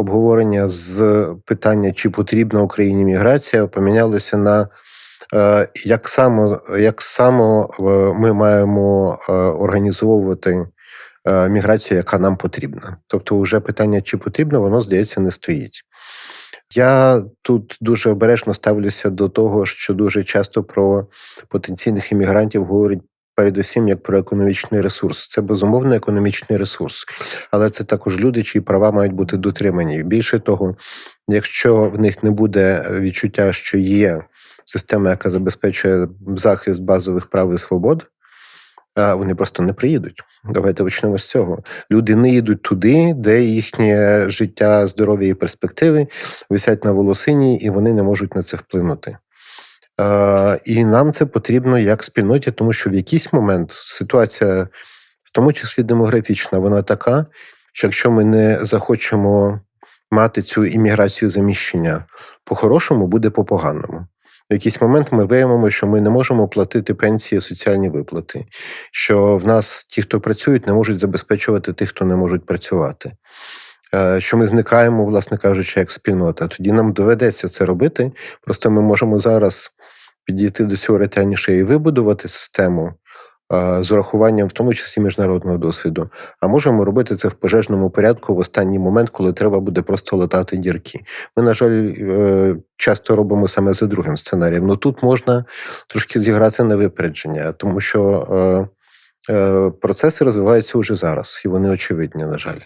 обговорення з питання, чи потрібна Україні міграція, помінялося на е, як само, як само е, ми маємо е, організовувати міграцію, яка нам потрібна. Тобто, вже питання, чи потрібно, воно здається, не стоїть. Я тут дуже обережно ставлюся до того, що дуже часто про потенційних іммігрантів говорять передусім як про економічний ресурс. Це безумовно економічний ресурс, але це також люди, чиї права мають бути дотримані. Більше того, якщо в них не буде відчуття, що є система, яка забезпечує захист базових прав і свобод. Вони просто не приїдуть. Давайте почнемо з цього. Люди не їдуть туди, де їхнє життя, здоров'я і перспективи висять на волосині, і вони не можуть на це вплинути. Е, І нам це потрібно як спільноті, тому що в якийсь момент ситуація, в тому числі демографічна, вона така, що якщо ми не захочемо мати цю імміграцію заміщення по-хорошому, буде по-поганому. В якийсь момент ми виявимо, що ми не можемо платити пенсії, соціальні виплати, що в нас ті, хто працюють, не можуть забезпечувати тих, хто не можуть працювати. Е, Що ми зникаємо, власне кажучи, як спільнота. Тоді нам доведеться це робити. Просто ми можемо зараз підійти до цього ретельніше і вибудувати систему з урахуванням, в тому числі міжнародного досвіду. А можемо робити це в пожежному порядку в останній момент, коли треба буде просто латати дірки. Ми, на жаль, е, часто робимо саме за другим сценарієм. Ну тут можна трошки зіграти на випередження, тому що е, е, процеси розвиваються уже зараз, і вони очевидні, на жаль.